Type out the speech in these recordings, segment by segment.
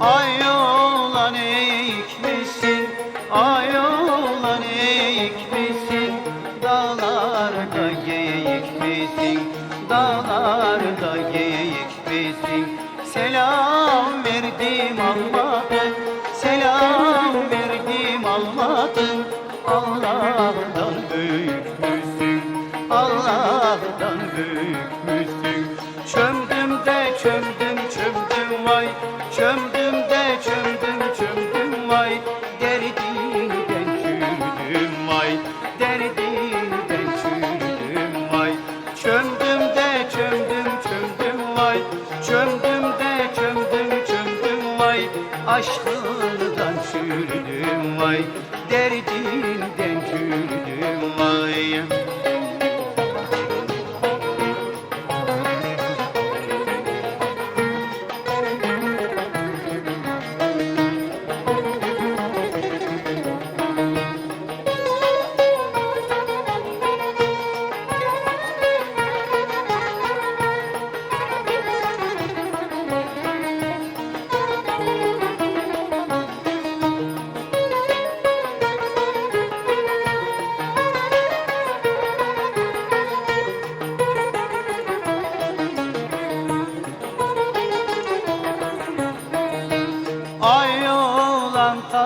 Ay olan ekmişsin Ay Dağlarda geyikmişsin Dağlarda geyikmişsin Selam verdim Allah'a Selam verdim Allah'a. Allah'tan büyükmüşsün Allah'tan büyükmüşsün. Çömdüm de çömdüm Çömdüm de çömdüm çömdüm vay. Derdinden çürüdüm vay. Derdinden çürüdüm vay. Çömdüm de çömdüm çömdüm vay. Çömdüm de çömdüm çömdüm vay. Aşkından çürüdüm vay. Derdinden çürüdüm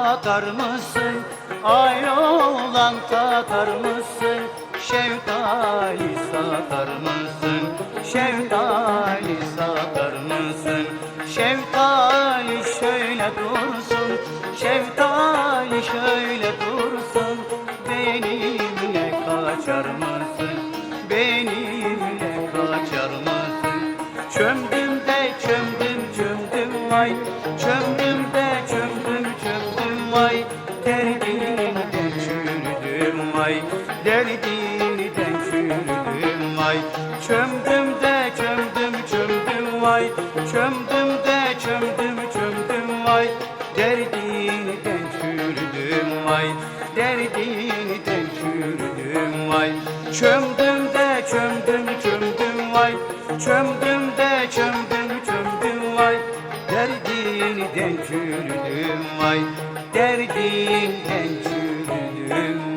tatar mısın? Ay oğlan tatar mısın? Şeftali satar mısın? Şeftali satar mısın? Şeftali şöyle dursun Şeftali şöyle dursun Benimle kaçar mısın? Benimle kaçar mısın? Çömdüm de çömdüm çömdüm vay Derdinden çürüdüm vay Derdinden çürüdüm vay Çömdüm de çömdüm çömdüm vay Çömdüm de çömdüm çömdüm vay Derdinden çürüdüm vay Derdinden çürüdüm vay Çömdüm de çömdüm çömdüm vay Çömdüm de çömdüm çömdüm vay Derdinden çürüdüm vay Derdinden çürüdüm